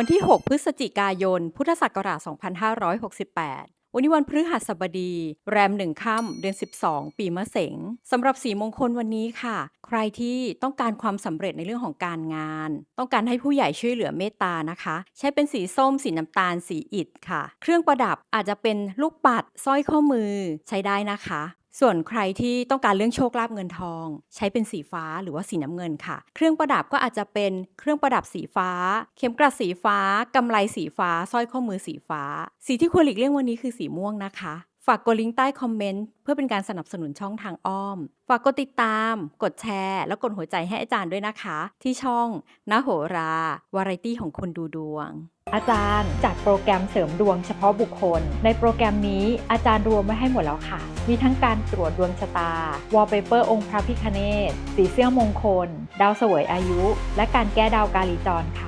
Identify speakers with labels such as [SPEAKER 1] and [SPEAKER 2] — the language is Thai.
[SPEAKER 1] วันที่ 6 พฤศจิกายน พุทธศักราช 2568 วันนี้วันพฤหัสบดี แรมหนึ่งค่ำเดือน 12 ปีมะเสงสำหรับสีมงคลวันนี้ค่ะ ใครที่ต้องการความสำเร็จในเรื่องของการงาน ต้องการให้ผู้ใหญ่ช่วยเหลือเมตตานะคะ ใช้เป็นสีส้ม สีน้ำตาล สีอิฐค่ะ เครื่องประดับอาจจะเป็นลูกปัดสร้อยข้อมือใช้ได้นะคะ ส่วนใครที่ต้องการเรื่องโชคลาภเงินทอง ใช้เป็นสีฟ้าหรือว่าสีน้ำเงินค่ะ เครื่องประดับก็อาจจะเป็นเครื่องประดับสีฟ้า เข็มกลัดสีฟ้ากำไลสีฟ้าสร้อยข้อมือสีฟ้า สีที่ควรหลีกเลี่ยงวันนี้คือสีม่วงนะคะ ฝากกดลิงก์ใต้คอมเมนต์เพื่อเป็นการสนับสนุนช่องทางอ้อม ฝากกดติดตาม กดแชร์ แล้วกดหัวใจให้อาจารย์ด้วยนะคะ ที่ช่องนาโหรา วาไรตี้ของคนดูดวง
[SPEAKER 2] อาจารย์จัดโปรแกรมเสริมดวงเฉพาะบุคคล ในโปรแกรมนี้อาจารย์รวมไว้ให้หมดแล้วค่ะ มีทั้งการตรวจดวงชะตาวอลเปเปอร์องค์พระพิคเนศสีเสื้อมงคล ดาวเสวยอายุ และการแก้ดาวกาลีจรค่ะ